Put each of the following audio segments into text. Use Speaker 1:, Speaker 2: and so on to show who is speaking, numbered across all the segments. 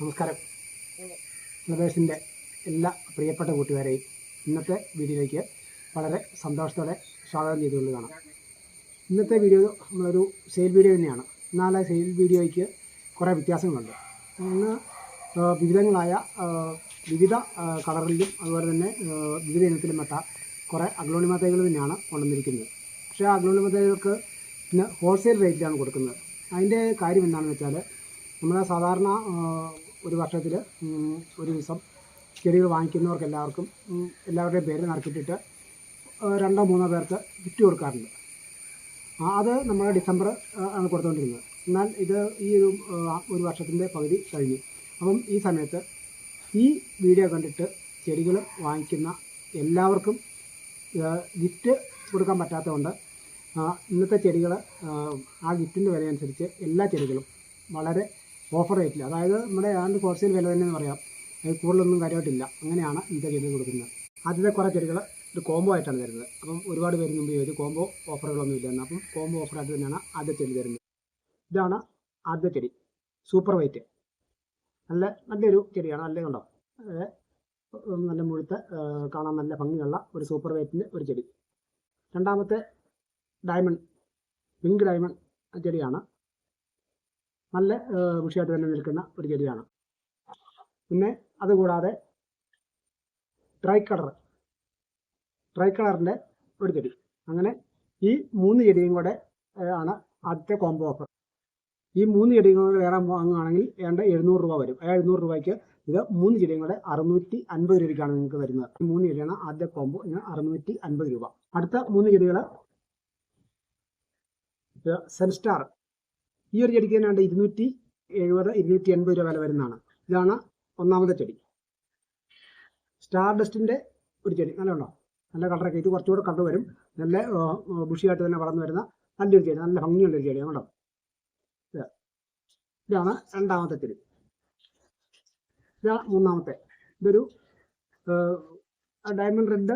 Speaker 1: നമസ്കാരം. ഫ്ലവേഴ്സിന്റെ എല്ലാ പ്രിയപ്പെട്ട കൂട്ടുകാരെയും ഇന്നത്തെ വീഡിയോയിലേക്ക് വളരെ സന്തോഷത്തോടെ സ്വാഗതം ചെയ്തുകൊണ്ട് കാണാം. ഇന്നത്തെ വീഡിയോ നമ്മളൊരു സെയിൽ വീഡിയോ തന്നെയാണ്. എന്നാൽ സെയിൽ വീഡിയോയ്ക്ക് കുറേ വ്യത്യാസങ്ങളുണ്ട്. ഒന്ന് വിവിധങ്ങളായ വിവിധ കളറിലും അതുപോലെ തന്നെ വിവിധ ഇനത്തിലും പെട്ട കുറേ അഗ്ലോണി തൈകൾ തന്നെയാണ് കൊണ്ടുവന്നിരിക്കുന്നത്. പക്ഷേ ആ അഗ്ലോണി തൈകൾക്ക് ഇന്ന് ഹോൾസെയിൽ റേറ്റിലാണ് കൊടുക്കുന്നത്. അതിന്റെ കാര്യം എന്താണെന്ന് വെച്ചാൽ നമ്മുടെ സാധാരണ ഒരു വർഷത്തിൽ ഒരു ദിവസം ചെടികൾ വാങ്ങിക്കുന്നവർക്ക് എല്ലാവർക്കും എല്ലാവരുടെയും പേര് നറുക്കിട്ടിട്ട് രണ്ടോ മൂന്നോ പേർക്ക് ഗിഫ്റ്റ് കൊടുക്കാറുണ്ട്. അത് നമ്മൾ ഡിസംബർ ആണ് കൊടുത്തുകൊണ്ടിരുന്നത്. എന്നാൽ ഇത് ഈ ഒരു ഒരു വർഷത്തിന്റെ പകുതി കഴിഞ്ഞു. അപ്പം ഈ സമയത്ത് ഈ വീഡിയോ കണ്ടിട്ട് ചെടികൾ വാങ്ങിക്കുന്ന എല്ലാവർക്കും ഗിഫ്റ്റ് കൊടുക്കാൻ പറ്റാത്തതുകൊണ്ട് ഇന്നത്തെ ചെടികൾ ആ ഗിഫ്റ്റിന്റെ വില അനുസരിച്ച് എല്ലാ ചെടികളും വളരെ ഓഫർ റേറ്റിൽ അതായത് നമ്മുടെ ഏതാണ്ട് ഹോൾസെയിൽ വില തന്നെ പറയാം. അത് കൂടുതലൊന്നും കാര്യമായിട്ടില്ല. അങ്ങനെയാണ് ഇന്നത്തെ ചെടികൾ കൊടുക്കുന്നത്. ആദ്യത്തെ കുറേ ചെടികൾ ഒരു കോംബോ ആയിട്ടാണ് തരുന്നത്. അപ്പം ഒരുപാട് പേര് മുമ്പ് ചോദിച്ചു കോംബോ ഓഫറുകളൊന്നും ഇല്ലെന്ന് അപ്പം കോംബോ ഓഫറായിട്ട് തന്നെയാണ് ആദ്യ ചെടി തരുന്നത്. ഇതാണ് ആദ്യ ചെടി സൂപ്പർ വൈറ്റ് നല്ല നല്ലൊരു ചെടിയാണ് നല്ല കണ്ടോ? നല്ല മുഴുത്ത കാണാൻ നല്ല ഭംഗിയുള്ള ഒരു സൂപ്പർ വൈറ്റിന്റെ ഒരു ചെടി രണ്ടാമത്തെ ഡയമണ്ട് പിങ്ക് ഡയമണ്ട് ചെടിയാണ് നല്ല വിഷയമായിട്ട് തന്നെ നിൽക്കുന്ന ഒരു ചെടിയാണ്. പിന്നെ അതുകൂടാതെ ട്രൈ കളർ ട്രൈ കളറിന്റെ ഒരു ചെടി. അങ്ങനെ ഈ മൂന്ന് ചെടിയും കൂടെ ആണ് ആദ്യത്തെ കോംബോ ഓഫർ ഈ മൂന്ന് ചെടിയും കൂടെ വേറെ വാങ്ങുകയാണെങ്കിൽ വേണ്ട എഴുന്നൂറ് രൂപ വരും. ആ എഴുന്നൂറ് രൂപയ്ക്ക് ഇത് മൂന്ന് ചെടിയും കൂടെ അറുന്നൂറ്റി അൻപത് രൂപയ്ക്കാണ് നിങ്ങൾക്ക് വരുന്നത് ഈ മൂന്ന് ചെടിയാണ് ആദ്യ കോംബോ ഇതിന് അറുന്നൂറ്റി അൻപത് രൂപ. അടുത്ത മൂന്ന് ചെടികൾ സെൻസ്റ്റാർ ഈ ഒരു ചെടിക്ക് തന്നെ ഇരുന്നൂറ്റി എഴുപത് ഇരുന്നൂറ്റി എൺപത് രൂപ വില വരുന്നതാണ്. ഇതാണ് ഒന്നാമത്തെ ചെടി. സ്റ്റാർ ഡസ്റ്റിന്റെ ഒരു ചെടി. നല്ല ഉണ്ടോ? നല്ല കളറൊക്കെ ഇത് കുറച്ചുകൂടെ കണ്ടുവരും നല്ല ബുഷിയായിട്ട് തന്നെ വളർന്നു വരുന്ന നല്ലൊരു ചെടി. നല്ല ഭംഗിയുള്ളൊരു ചെടി കണ്ടോ കേട്ടോ ഇതാണ് രണ്ടാമത്തെ ചെടി. ഇതാണ് മൂന്നാമത്തെ. ഇതൊരു ഡയമണ്ട് റെഡ്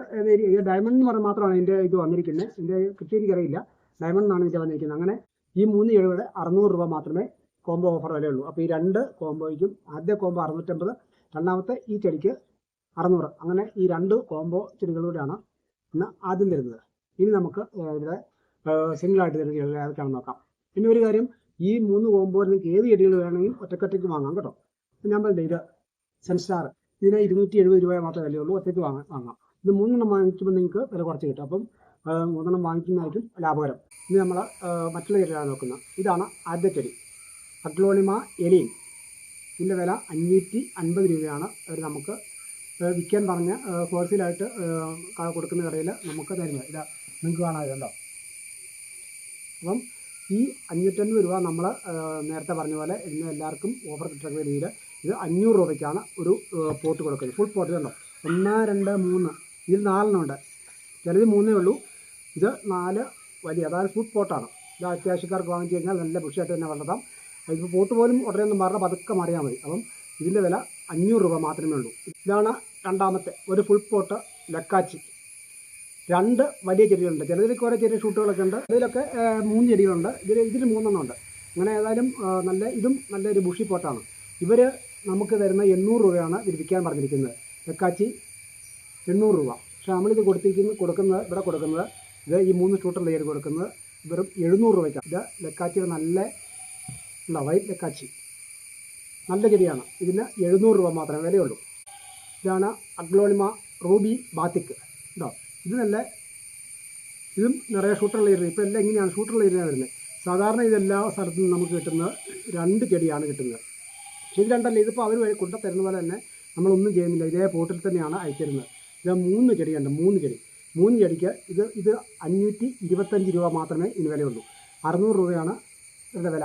Speaker 1: ഡയമണ്ട് എന്ന് പറഞ്ഞാൽ മാത്രമാണ് ഇതിന്റെ ഇത് വന്നിരിക്കുന്നത്. ഇതിന്റെ കൃത്യം എനിക്കറിയില്ല ഡയമണ്ട് എന്നാണ് ഇതിന്റെ വന്നിരിക്കുന്നത്. അങ്ങനെ ഈ മൂന്ന് ചെടികളുടെ അറുന്നൂറ് രൂപ മാത്രമേ കോംബോ ഓഫർ വിലയുള്ളൂ. അപ്പോൾ ഈ രണ്ട് കോംബോയ്ക്കും ആദ്യ കോംബോ അറുന്നൂറ്റമ്പത് രണ്ടാമത്തെ ഈ ചെടിക്ക് അറുന്നൂറ്. അങ്ങനെ ഈ രണ്ട് കോംബോ ചെടികളിലൂടെയാണ് ഇന്ന് ആദ്യം തരുന്നത് ഇനി നമുക്ക് ഇവിടെ സിംഗിൾ ആയിട്ട് തരുന്ന ചെടികൾ ഏതൊക്കെയാണെന്ന് നോക്കാം. പിന്നെ ഒരു കാര്യം ഈ മൂന്ന് കോമ്പോയിൽ നിങ്ങൾക്ക് ഏത് ചെടികൾ വേണമെങ്കിലും ഒറ്റക്കൊറ്റയ്ക്ക് വാങ്ങാം കേട്ടോ. ഞാൻ പറഞ്ഞില്ലേ ഇത് സെൻസ്റ്റാർ ഇതിന് ഇരുന്നൂറ്റി എഴുപത് രൂപ മാത്രമേ വിലയുള്ളൂ ഒറ്റയ്ക്ക് വാങ്ങാം. ഇത് മൂന്നെണ്ണം വാങ്ങിക്കുമ്പോൾ നിങ്ങൾക്ക് വില കുറച്ച് കിട്ടും. അപ്പം ആ, മൂന്നെണ്ണം വാങ്ങിക്കുന്നതായിരിക്കും ലാഭകരം. ഇനി നമ്മൾ മറ്റുള്ള ചെടികളാണ് നോക്കുന്നത്. ഇതാണ് ആദ്യ ചെടി അഗ്ലോണിമ എലി ഇതിന്റെ വില അഞ്ഞൂറ്റി അൻപത് രൂപയാണ്. അവർ നമുക്ക് വിൽക്കാൻ പറഞ്ഞ് ഹോൾസെയിലായിട്ട് കൊടുക്കുന്ന കടയിൽ നമുക്ക് തരുന്നത്. ഇതാ നിങ്ങൾക്ക് കാണാം ഇതുണ്ടോ അപ്പം ഈ അഞ്ഞൂറ്റൻപത് രൂപ നമ്മൾ നേരത്തെ പറഞ്ഞ പോലെ ഇന്ന് എല്ലാവർക്കും ഓഫർ കിട്ടുന്ന രീതിയിൽ ഇത് അഞ്ഞൂറ് രൂപയ്ക്കാണ് ഒരു പോട്ട് കൊടുക്കുന്നത്. ഫുൾ പോട്ട് കണ്ടോ? ഒന്ന് രണ്ട് മൂന്ന്. ഇതിൽ നാലെണ്ണം ഉണ്ട്. ചിലത് മൂന്നേ ഉള്ളൂ ഇത് നാല് വലിയ അതായത് ഫുഡ് പോട്ടാണ് ഇത് അത്യാവശ്യക്കാർക്ക് വാങ്ങിച്ചു കഴിഞ്ഞാൽ നല്ല ബുഷിയായിട്ട് തന്നെ വളർത്താം. അതിപ്പോൾ പോട്ട് പോലും ഉടനെ ഒന്നും മാറില്ല പതുക്കെ മാറിയാൽ മതി. അപ്പം ഇതിന്റെ വില അഞ്ഞൂറ് രൂപ മാത്രമേ ഉള്ളൂ. ഇതാണ് രണ്ടാമത്തെ ഒരു ഫുൾ പോട്ട് ലക്കാച്ചി. രണ്ട് വലിയ ചെടികളുണ്ട്. ചിലതിലൊക്കെ ഓരോ ചെറിയ ഷൂട്ടുകളൊക്കെ ഉണ്ട്. ഇതിലൊക്കെ മൂന്ന് ചെടികളുണ്ട്. ഇതിൽ ഇതിൽ മൂന്നെണ്ണം ഉണ്ട്. അങ്ങനെ ഏതായാലും നല്ല ഇതും നല്ലൊരു ബുഷി പോട്ടാണ് ഇവർ നമുക്ക് തരുന്ന എണ്ണൂറ് രൂപയാണ് ഇത് വിൽക്കാൻ പറഞ്ഞിരിക്കുന്നത്. ലക്കാച്ചി എണ്ണൂറ് രൂപ. പക്ഷേ നമ്മളിത് കൊടുത്തിരിക്കുന്ന കൊടുക്കുന്നത് ഇവിടെ കൊടുക്കുന്നത് ഇത് ഈ മൂന്ന് ഷൂട്ടർ ലെയർ കൊടുക്കുന്നത് വെറും എഴുന്നൂറ് രൂപയ്ക്കാണ്. ഇത് ലക്കാച്ചിയുടെ നല്ല ഉള്ള വൈറ്റ് ലക്കാച്ചി. നല്ല ചെടിയാണ്. ഇതിന് എഴുന്നൂറ് രൂപ മാത്രമേ വിലയുള്ളൂ. ഇതാണ് അഗ്ലോണിമ റൂബി ബാത്തിക്. ഉണ്ടോ ഇത് നല്ല ഇതും നിറയെ ഷൂട്ടർ ലെയർ ഇപ്പോൾ എല്ലാം ഇങ്ങനെയാണ് ഷൂട്ടർ ലെയറിനാണ് വരുന്നത്. സാധാരണ ഇതെല്ലാ സ്ഥലത്തും നിന്നും നമുക്ക് കിട്ടുന്നത് രണ്ട് ചെടിയാണ് കിട്ടുന്നത്. പക്ഷേ ഇത് രണ്ടല്ല ഇതിപ്പോൾ അവർ വഴി കൊണ്ടുത്തരുന്ന തരുന്ന പോലെ തന്നെ നമ്മളൊന്നും ചെയ്യുന്നില്ല. ഇതേ പോട്ടിൽ തന്നെയാണ് അയച്ചിരുന്നത്. ഇത് മൂന്ന് ചെടിയുണ്ട് മൂന്ന് ചെടി. മൂന്ന് ചെടിക്ക് ഇത് ഇത് അഞ്ഞൂറ്റി ഇരുപത്തഞ്ച് രൂപ മാത്രമേ ഇതിന് വിലയുള്ളൂ. അറുന്നൂറ് രൂപയാണ് ഇതിന്റെ വില.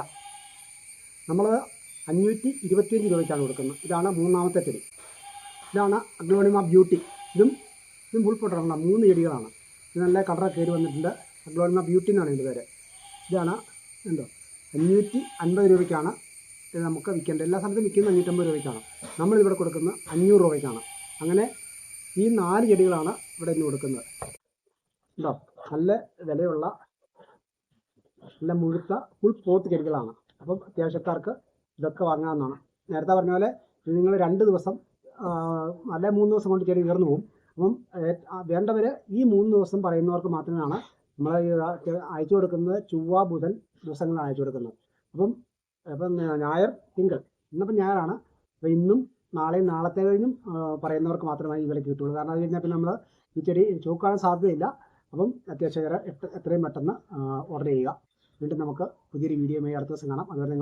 Speaker 1: നമ്മൾ അഞ്ഞൂറ്റി ഇരുപത്തിയഞ്ച് രൂപയ്ക്കാണ് കൊടുക്കുന്നത്. ഇതാണ് മൂന്നാമത്തെ ചെടി. ഇതാണ് അഗ്ലോണിമ ബ്യൂട്ടി. ഇതും ഇതും ഉൾപ്പെട്ടിട്ടുള്ള മൂന്ന് ചെടികളാണ്. ഇത് നല്ല കളറൊക്കെ കയറി വന്നിട്ടുണ്ട്. അഗ്ലോണിമ ബ്യൂട്ടി എന്നാണ് ഇതിന്റെ പേര്. ഇതാണ് എന്തോ അഞ്ഞൂറ്റി അൻപത് രൂപയ്ക്കാണ് ഇത് നമുക്ക് വിൽക്കേണ്ടത്. എല്ലാ സ്ഥലത്തും വിൽക്കുന്നത് അഞ്ഞൂറ്റമ്പത് രൂപയ്ക്കാണ്. നമ്മളിവിടെ കൊടുക്കുന്നത് അഞ്ഞൂറ് രൂപയ്ക്കാണ്. അങ്ങനെ ഈ നാല് ചെടികളാണ് ഇവിടെ ഇന്ന് കൊടുക്കുന്നത്. ഉണ്ടോ നല്ല വിലയുള്ള നല്ല മുഴുത്ത ഫുൾ പോത്ത് ചെടികളാണ്. അപ്പം അത്യാവശ്യക്കാർക്ക് ഇതൊക്കെ വാങ്ങാവുന്നതാണ്. നേരത്തെ പറഞ്ഞ പോലെ നിങ്ങൾ രണ്ട് ദിവസം അല്ലെ മൂന്ന് ദിവസം കൊണ്ട് ചെടി ഉയർന്നു പോകും. അപ്പം വേണ്ടവർ ഈ മൂന്ന് ദിവസം പറയുന്നവർക്ക് മാത്രമാണ് നമ്മൾ അയച്ചു കൊടുക്കുന്നത് ചൊവ്വ ബുധൻ ദിവസങ്ങളാണ് അയച്ചു കൊടുക്കുന്നത്. അപ്പം അപ്പം ഞായർ തിങ്കൾ ഇന്നിപ്പം ഞായറാണ്. അപ്പം ഇന്നും നാളെയും നാളത്തെ കഴിഞ്ഞും പറയുന്നവർക്ക് മാത്രമേ ഈ വിലക്ക് കിട്ടുള്ളൂ കാരണം അത് കഴിഞ്ഞാൽ പിന്നെ നമ്മൾ ഈ ചെടി ചോക്കാൻ സാധ്യതയില്ല. അപ്പം അത്യാവശ്യം എത്രയും പെട്ടെന്ന് ഓർഡർ ചെയ്യുക. വീണ്ടും നമുക്ക് പുതിയൊരു വീഡിയോയുമായി അടുത്ത ദിവസം കാണാം. അതുവരെ